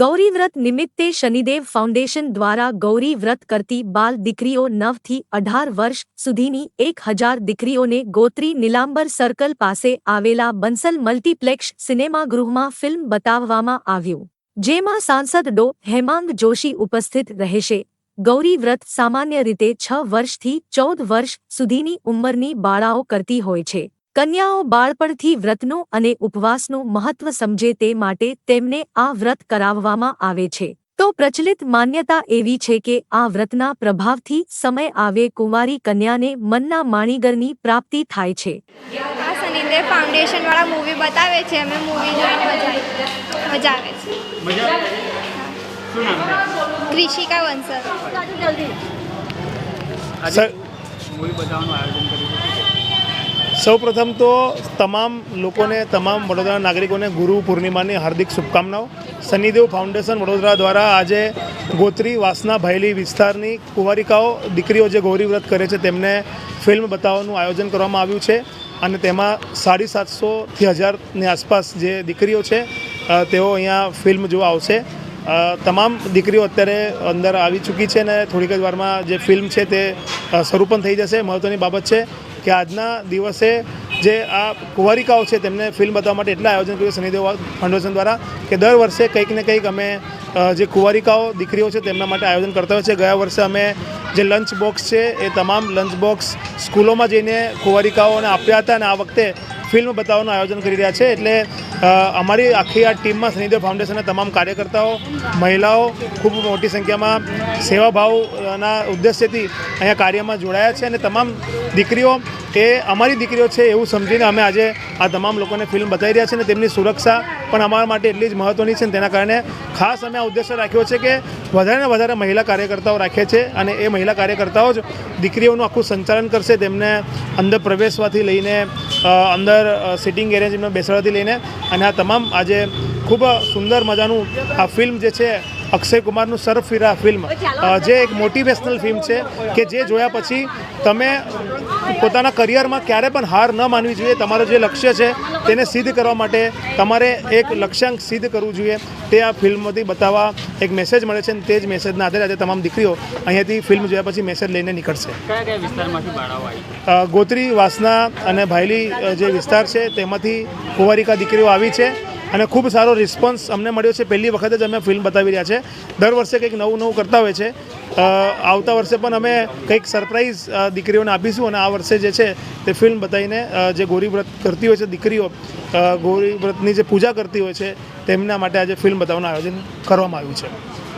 ગૌરી વ્રત નિમિત્તે શનિદેવ ફાઉન્ડેશન દ્વારા ગૌરી વ્રત કરતી બાલ દીકરીઓ નવથી અઢાર વર્ષ સુધીની એક હજાર દીકરીઓને ગોત્રી નીલાંબર સર્કલ પાસે આવેલા બંસલ મલ્ટીપ્લેક્ષ સિનેમાગૃહમાં ફિલ્મ બતાવવામાં આવ્યું, જેમાં સાંસદ ડો. હેમાંગ જોશી ઉપસ્થિત રહેશે. ગૌરી વ્રત સામાન્ય રીતે છ વર્ષથી ચૌદ વર્ષ સુધીની ઉંમરની બાળાઓ કરતી હોય છે. કન્યાઓ બાળપણથી વ્રતનું અને ઉપવાસનું મહત્વ સમજે તે માટે તેમને આ વ્રત કરાવવામાં આવે છે. તો પ્રચલિત માન્યતા એવી છે કે આ વ્રતના પ્રભાવથી સમય આવે કુંવારી કન્યાને મનના માણીગરની પ્રાપ્તિ થાય છે. આ સનીદેવ ફાઉન્ડેશન વાળા મૂવી બતાવે છે અમે મૂવી જોઈને મજા આવે છે. સર બતાવવાનું આયોજન કર્યું છે. સૌપ્રથમ તો તમામ લોકોને, તમામ વડોદરા નાગરિકોને ગુરુ પૂર્ણિમાની હાર્દિક શુભકામનાઓ. શનિદેવ ફાઉન્ડેશન વડોદરા દ્વારા આજે ગોત્રી વાસના ભાયલી વિસ્તારની કુંવારિકાઓ, દીકરીઓ જે ગૌરી વ્રત કરે છે તેમને ફિલ્મ બતાવવાનું આયોજન કરવામાં આવ્યું છે અને તેમાં સાડી સાતસોથી હજારની આસપાસ જે દીકરીઓ છે તેઓ અહીંયા ફિલ્મ જોવા આવશે. તમામ દીકરીઓ અત્યારે અંદર આવી ચૂકી છે અને થોડીક જ વારમાં જે ફિલ્મ છે તે શરૂ પણ થઈ જશે. મહત્ત્વની બાબત છે કે આજના દિવસે જે આ કુંવારિકાઓ છે, તેમને ફિલ્મ બતાવવા માટે એટલા આયોજન કર્યું શનિદેવ ફાઉન્ડેશન દ્વારા કે દર વર્ષે કંઈક ને કંઈક અમે જે કુંવારિકાઓ, દીકરીઓ છે, તેમના માટે આયોજન કરતા હોય છે. ગયા વર્ષે અમે જે લંચ બોક્સ છે, એ તમામ લંચ બોક્સ સ્કૂલોમાં જઈને કુંવારિકાઓને આપ્યા હતા અને આ વખતે ફિલ્મ બતાવવાનું આયોજન કરી રહ્યા છે. એટલે અમારી આખી આ ટીમમાં શનિદેવ ફાઉન્ડેશનના તમામ કાર્યકર્તાઓ, મહિલાઓ, ખૂબ મોટી સંખ્યામાં સેવાભાવના ઉદ્દેશ્યથી અહીંયા કાર્યમાં જોડાયા છે અને તમામ દીકરીઓ, એ અમારી દીકરીઓ છે એવું સમજીને અમે આજે આ તમામ લોકોને ફિલ્મ બતાવી રહ્યા છે અને તેમની સુરક્ષા પણ અમારા માટે એટલી જ મહત્ત્વની છે તેના કારણે ખાસ અમે આ ઉદ્દેશ્ય રાખ્યો છે કે વધારે વધારે મહિલા કાર્યકર્તાઓ રાખે છે અને એ મહિલા કાર્યકર્તાઓ જ દીકરીઓનું આખું સંચાલન કરશે, તેમને અંદર પ્રવેશવાથી લઈને અંદર સિટિંગ એરેન્જમેન્ટ બેસાડવાથી લઈને અને આ તમામ આજે ખૂબ સુંદર મજાનું આ ફિલ્મ જે છે અક્ષય કુમારનું સરફિરા ફિલ્મ. જે એક મોટિવેશનલ ફિલ્મ છે કે જે જોયા પછી તમે પોતાના કરિયરમાં ક્યારે પણ હાર ન માનવી જોઈએ. તમારું જે લક્ષ્ય છે તેને સિદ્ધ કરવા માટે તમારે એક લક્ષ્યાંક સિદ્ધ કરવું જોઈએ. તે આ ફિલ્મથી બતાવવા એક મેસેજ મળે છે અને તે જ મેસેજના આધારે આજે તમામ દીકરીઓ અહીંયાથી ફિલ્મ જોયા પછી મેસેજ લઈને નીકળશે. કયા કયા વિસ્તારમાંથી બાળાઓ આવી? છે અ, ગોત્રી વાસના અને ભાયલી જે વિસ્તાર છે તેમાંથી કુંવારિકા દીકરીઓ આવી છે. અને ખૂબ સારો રિસ્પોન્સ અમને મળ્યો છે. પહેલી વખત જ અમે ફિલ્મ બતાવી રહ્યા છે. દર વર્ષે કંઈક નવું નવું કરતા હોય છે. આવતા વર્ષે પણ અમે કંઈક સરપ્રાઈઝ દીકરીઓને આપીશું અને આ વર્ષે જે છે તે ફિલ્મ બતાવીને જે ગોરીવ્રત કરતી હોય છે દીકરીઓ ગોરીવ્રતની જે પૂજા કરતી હોય છે, તેમના માટે આજે ફિલ્મ બતાવવાનું આયોજન કરવામાં આવ્યું છે.